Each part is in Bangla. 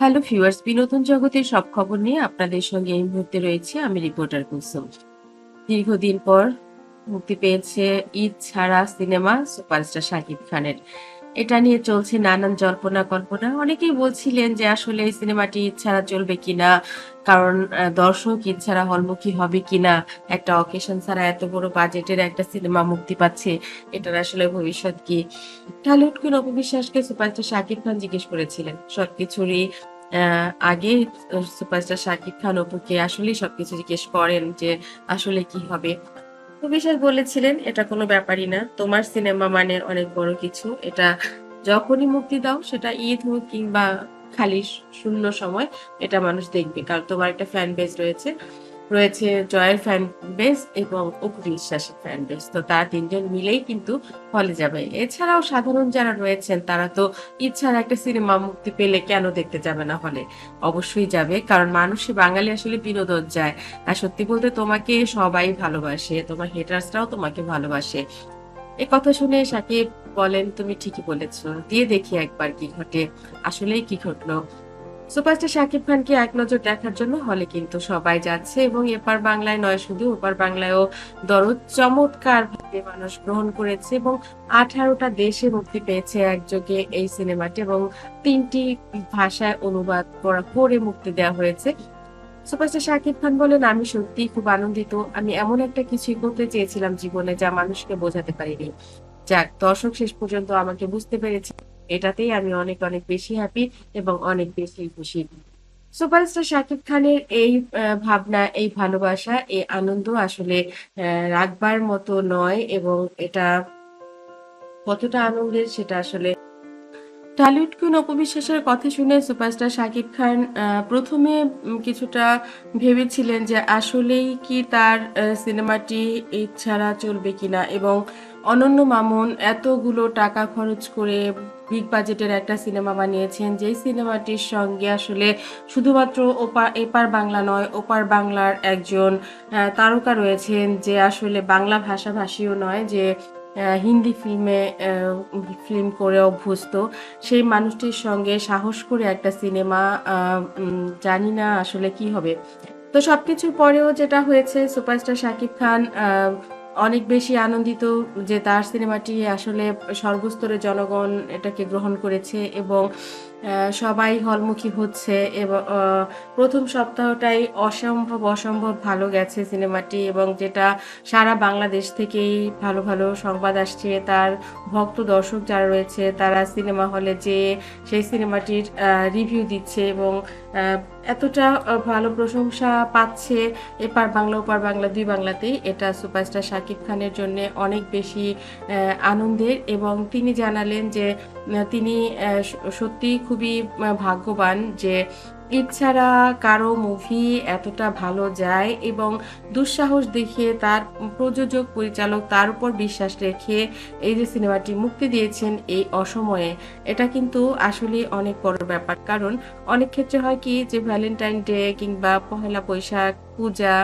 হ্যালো ভিউয়ার্স, বিনোদন জগতের সব খবর নিয়ে আপনাদের সঙ্গে এই মুহূর্তে রয়েছে আমি রিপোর্টার কুসুম দীর্ঘদিন পর মুক্তি পেয়েছে ঈদ ছাড়া সিনেমা সুপারস্টার শাকিব খানের। এটা নিয়ে চলছে নানান জল্পনা কল্পনা। অনেকেই বলছিলেন যে আসলে এই সিনেমাটি ছাড়া চলবে কিনা, কারণ দর্শক ছাড়া হলমুখী হবে কিনা, একটা অকেশন ছাড়া এত বড় বাজেটের একটা সিনেমা মুক্তি পাচ্ছে, এটার আসলে ভবিষ্যৎ কি? টলিউড কুইন অপবিশ্বাসকে সুপারস্টার শাকিব খান জিজ্ঞেস করেছিলেন। সবকিছুরই আগে সুপারস্টার শাকিব খান অপুকে আসলে সবকিছু জিজ্ঞেস করেন যে আসলে কি হবে। বিশ্বাস বলেছিলেন, এটা কোনো ব্যাপারই না। তোমার সিনেমা মানে অনেক বড় কিছু। এটা যখনই মুক্তি দাও, সেটা ঈদ হোক কিংবা খালি শূন্য সময়, এটা মানুষ দেখবে। কারণ তোমার একটা ফ্যান বেস রয়েছে। রয়েছে জয়ের ফ্যান বেস এবং অপু বিশ্বাসের ফ্যান বেস তো তারা তিনজন মিলেই কিন্তু হলে যাবে। এছাড়াও সাধারণ যারা রয়েছেন, তারা তো ইচ্ছার একটা সিনেমা মুক্তি পেলে কেন দেখতে যাবে না হলে অবশ্যই যাবে, কারণ মানুষে বাঙালি আসলে বিনোদন যায় আর সত্যি বলতে তোমাকে সবাই ভালোবাসে, তোমার হেটার্সরাও তোমাকে ভালোবাসে। এ কথা শুনে সাকিব বলেন, তুমি ঠিকই বলেছ। দিয়ে দেখি একবার কি ঘটে। আসলেই কি ঘটলো? সুপারস্টার শাকিব খানকে এক নজর দেখার জন্য হলে কিন্তু সবাই যাচ্ছে এবং এপার বাংলায় নয় শুধু, ওপার বাংলায়ও দরদ চমৎকার ভাবে মানুষ গ্রহণ করেছে এবং আঠারোটা দেশে মুক্তি পেয়েছে একযোগে এই সিনেমাটি এবং তিনটি ভাষায় অনুবাদ করা, করে মুক্তি দেওয়া হয়েছে। সুপারস্টার শাকিব খান বলেন, আমি সত্যি খুব আনন্দিত। আমি এমন একটা কিছুই করতে চেয়েছিলাম জীবনে যা মানুষকে বোঝাতে পারিনি। যাক, দর্শক শেষ পর্যন্ত আমাকে বুঝতে পেরেছে। এটাতেই আমি অনেক অনেক বেশি হ্যাপি এবং অনেক বেশি খুশি। সুপারস্টার শাকিব খানের এই ভাবনা, এই ভালোবাসা, এই আনন্দ আসলে রাখবার মতো নয় এবং এটা কতটা আনন্দের সেটা আসলে টলিউড কুইন অপবিশ্বাসের কথা শুনে সুপারস্টার শাকিব খান প্রথমে কিছুটা ভেবেছিলেন যে আসলেই কি তার সিনেমাটি ছাড়া চলবে কিনা এবং অনন্য মামুন এতগুলো টাকা খরচ করে বিগ বাজেটের একটা সিনেমা বানিয়েছেন, যেই সিনেমাটির সঙ্গে আসলে শুধুমাত্র ওপার এপার বাংলা নয়, ওপার বাংলার একজন তারকা রয়েছেন, যে আসলে বাংলা ভাষাভাষীও নয়, যে হিন্দি ফিল্মে ফিল্ম করে অভ্যস্ত। সেই মানুষটির সঙ্গে সাহস করে একটা সিনেমা জানি না আসলে কি হবে। তো সব কিছুর পরেও যেটা হয়েছে সুপারস্টার শাকিব খান অনেক বেশি আনন্দিত যে তার সিনেমাটি আসলে সর্বস্তরের জনগণ এটাকে গ্রহণ করেছে এবং সবাই হলমুখী হচ্ছে এবং প্রথম সপ্তাহটাই অসম্ভব অসম্ভব ভালো গেছে সিনেমাটি এবং যেটা সারা বাংলাদেশ থেকেই ভালো ভালো সংবাদ আসছে। তার ভক্ত দর্শক যারা রয়েছে, তারা সিনেমা হলে যে সেই সিনেমাটির রিভিউ দিচ্ছে এবং এতটা ভালো প্রশংসা পাচ্ছে এপার বাংলা, ওপার বাংলা, দুই বাংলাতেই। এটা সুপারস্টার শাকিব খানের জন্য অনেক বেশি আনন্দের এবং তিনি জানালেন যে তিনি সত্যি খুবই ভাগ্যবান যে ঈদ ছাড়া কারও মুভি এতটা ভালো যায় এবং দুঃসাহস দেখিয়ে তার প্রযোজক, পরিচালক তার উপর বিশ্বাস রেখে এই যে সিনেমাটি মুক্তি দিয়েছেন এই অসময়ে, এটা কিন্তু আসলে অনেক বড় ব্যাপার। কারণ অনেক ক্ষেত্রে হয় কি যে ভ্যালেন্টাইন ডে কিংবা পহেলা বৈশাখ, পূজা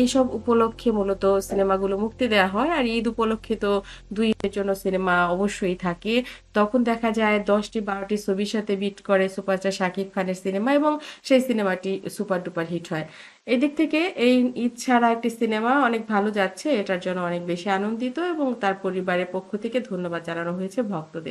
এইসব উপলক্ষে মূলত সিনেমাগুলো মুক্তি দেওয়া হয় আর ঈদ উপলক্ষে তো দুই জন্য সিনেমা অবশ্যই থাকে। তখন দেখা যায় দশটি বারোটি ছবির সাথে বিট করে সুপারস্টার শাকিব খানের সিনেমা এবং সেই সিনেমাটি সুপার ডুপার হিট হয়। এদিক থেকে এই ঈদ ছাড়া একটি সিনেমা অনেক ভালো যাচ্ছে, এটার জন্য অনেক বেশি আনন্দিত এবং তার পরিবারের পক্ষ থেকে ধন্যবাদ জানানো হয়েছে ভক্তদের।